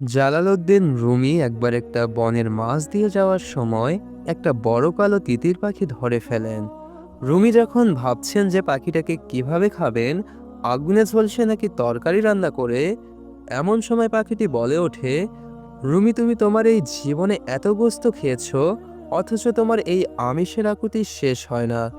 Jalaluddin Rumi একবার একটা বনের মাছ দিয়ে যাওয়ার সময় একটা বড় কালো তিতির পাখি ধরে ফেলেন। রুমি যখন ভাবছেন যে পাখিটাকে কীভাবে খাবেন, আগুনে ঝলসে নাকি তরকারি রান্না করে, এমন সময় পাখিটি বলে ওঠে, রুমি, তুমি তোমার এই জীবনে এত গোস্ত খেয়েছ, অথচ তোমার এই আমিষের আকুতি শেষ হয় না।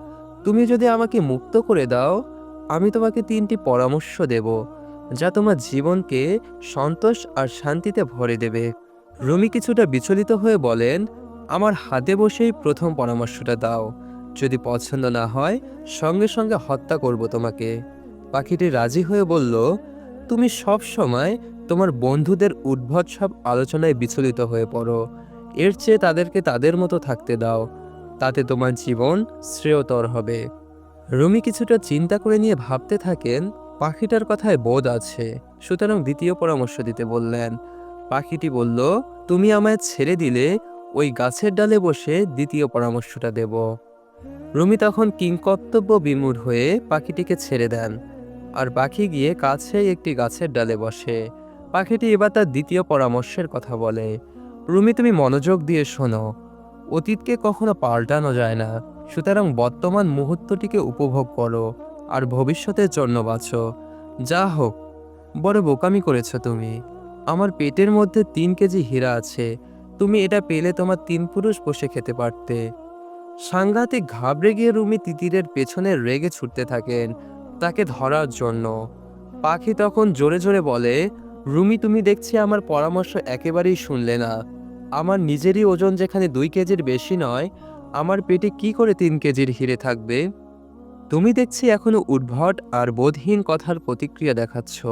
তুমি যদি আমাকে মুক্ত করে দাও, আমি তোমাকে তিনটি পরামর্শ দেব। যা তোমার জীবনকে সন্তোষ আর শান্তিতে ভরে দেবে। রুমি কিছুটা বিচলিত হয়ে বলেন, আমার হাতে বসেই প্রথম পরামর্শটা দাও। যদি পছন্দ না হয়, সঙ্গে সঙ্গে হত্যা করব তোমাকে। পাখিটি রাজি হয়ে বলল, তুমি সব সময় তোমার বন্ধুদের উদ্ভট সব আলোচনায় বিচলিত হয়ে পড়ো। এর চেয়ে তাদেরকে তাদের মতো থাকতে দাও। তাতে তোমার জীবন শ্রেয়তর হবে। রুমি কিছুটা চিন্তা করে নিয়ে ভাবতে থাকেন পাখিটার কথায় বোধ আছে। সুতরাং দ্বিতীয় পরামর্শ দিতে বললেন, পাখিটি বলল, তুমি আমায় ছেড়ে দিলে ওই গাছের ডালে বসে দ্বিতীয় পরামর্শটা দেব। রুমি তখন কিংকর্তব্য বিমূঢ় হয়ে পাখিটিকে ছেড়ে দেন আর পাখি গিয়ে কাছেই একটি গাছের ডালে বসে। পাখিটি এবার তার দ্বিতীয় পরামর্শের কথা বলে, রুমি, তুমি মনোযোগ দিয়ে শোনো, অতীতকে কখনো পাল্টানো যায় না। সুতরাং বর্তমান মুহূর্তটিকে উপভোগ করো। আর ভবিষ্যতের জন্য বাঁচো। যা হোক, বড় বোকামি করেছ তুমি। আমার পেটের মধ্যে তিন কেজি হীরা আছে। তুমি এটা পেলে তোমার তিন পুরুষ বসে খেতে পারতে। সাংঘাতিক ঘাবড়ে গিয়ে রুমি তিতিরের পেছনে রেগে ছুটতে থাকেন তাকে ধরার জন্য। পাখি তখন জোরে জোরে বলে, রুমি, তুমি দেখছি আমার পরামর্শ একেবারেই শুনলে না। আমার নিজেরই ওজন যেখানে দুই কেজির বেশি নয়, আমার পেটে কি করে তিন কেজির হিরে থাকবে? তুমি দেখছি এখনও উদ্ভট আর বোধহীন কথার প্রতিক্রিয়া দেখাচ্ছ।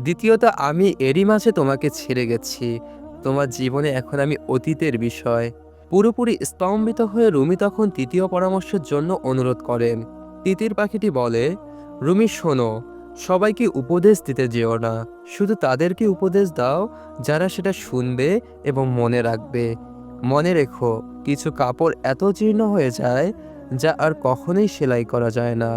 দ্বিতীয়ত, আমি এরই মাঝে তোমাকে ছেড়ে গেছি। তোমার জীবনে এখন আমি অতীতের বিষয়। পুরোপুরি স্তম্ভিত হয়ে রুমি তখন তৃতীয় পরামর্শের জন্য অনুরোধ করেন। তিতির পাখিটি বলে, রুমি, শোনো, সবাইকে উপদেশ দিতে যেও না। শুধু তাদেরকে উপদেশ দাও যারা সেটা শুনবে এবং মনে রাখবে। মনে রেখো, কিছু কাপড় এত জীর্ণ হয়ে যায় যা আর কখনোই সেলাই করা যায় না।